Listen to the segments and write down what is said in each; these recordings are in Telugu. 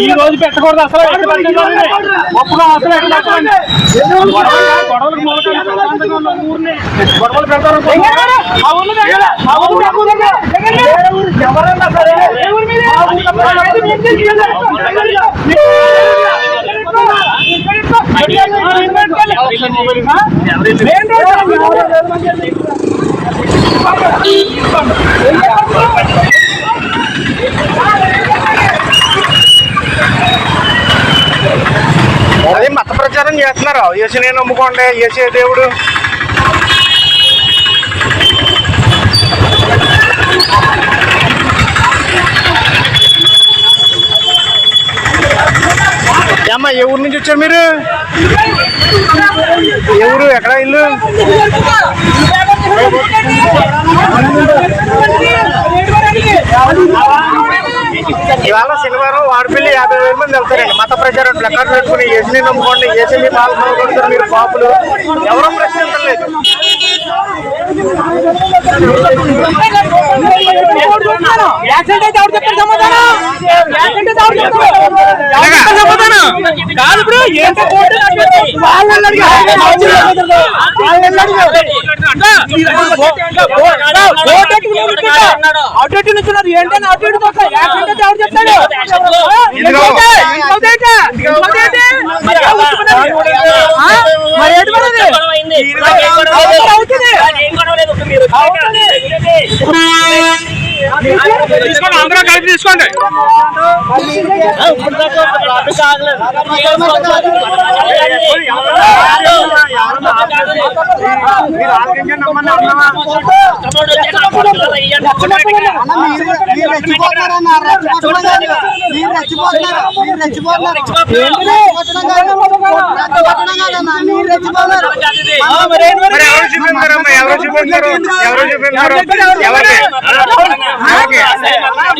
ఈ రోజు పెట్టకూడదు అసలు. ఒప్పుకో అసలు. గొడవలు- పెడతారు ఎవరన్నా సరే. అది మత ప్రచారం చేస్తున్నారు నమ్ముకోండి. యేసే దేవుడు. అమ్మ ఏ ఊరు నుంచి వచ్చారు మీరు? ఎవరు ఎక్కడ ఇల్లు? ఇవాళ శనివారం వాడపల్లి యాభై వేల మంది వెళ్తారండి. మత ప్రచారం ప్లకార్డ్ పెట్టుకుని యేసుని నమ్ముకోండి? యేసు మీ పాలన మీరు పాపులు? ఎవరూ ప్రశ్నించలేదు యాక్సిడెంట్ అయితే కాదు బ్రో ఏంటో అటు నుంచున్నారు ఏంటని అటు యాక్సిడెంట్ ఎవరు చెప్తాడు మరి ఏంటి మరి అవుతుంది. తీసుకోండి అందరూ కలిపి తీసుకోండి ఎవరు చూపించారు ఎవరు చూపించారు ఎవరు చూపించారు ఎవరికి ఎవరికి ఎవరు చూపించారు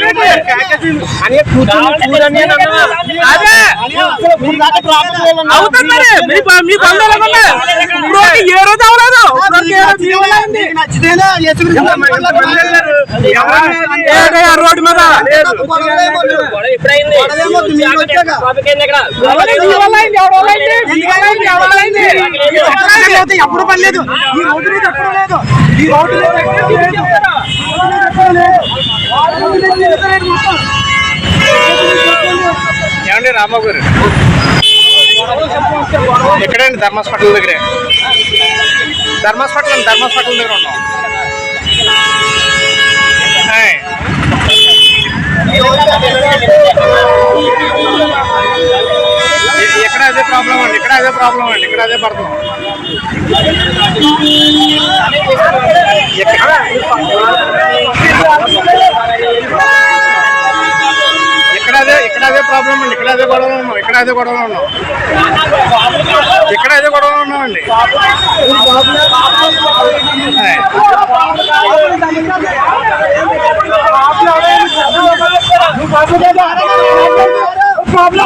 ఏ రోజు అవ్వలేదు రోడ్డు మీద ఎప్పుడు పర్లేదు ఈ రోడ్డు మీద ఎప్పుడు లేదు ఈ రోడ్డు మీద ఏమండి రామబాబు గారు ఎక్కడండి ధర్మాస్పటల్ దగ్గరే ధర్మాస్పటల్ ధర్మాస్పటల్ దగ్గర ఉన్నాం హాయ్. ఇ- ఇక్కడ అదే ప్రాబ్లం అండి ఇక్కడ అదే ప్రాబ్లం అండి ఇక్కడ అదే పడుతుంది ఇక్కడ అదే ఇక్కడ అదే ప్రాబ్లం అండి ఇక్కడ అదే గొడవలు ఉన్నాం ఇక్కడ అదే గొడవలు ఉన్నాం. ఇక్కడ అదే గొడవలు ఉన్నామండి. ప్రాబ్లం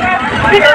ਠੀਕ ਹੈ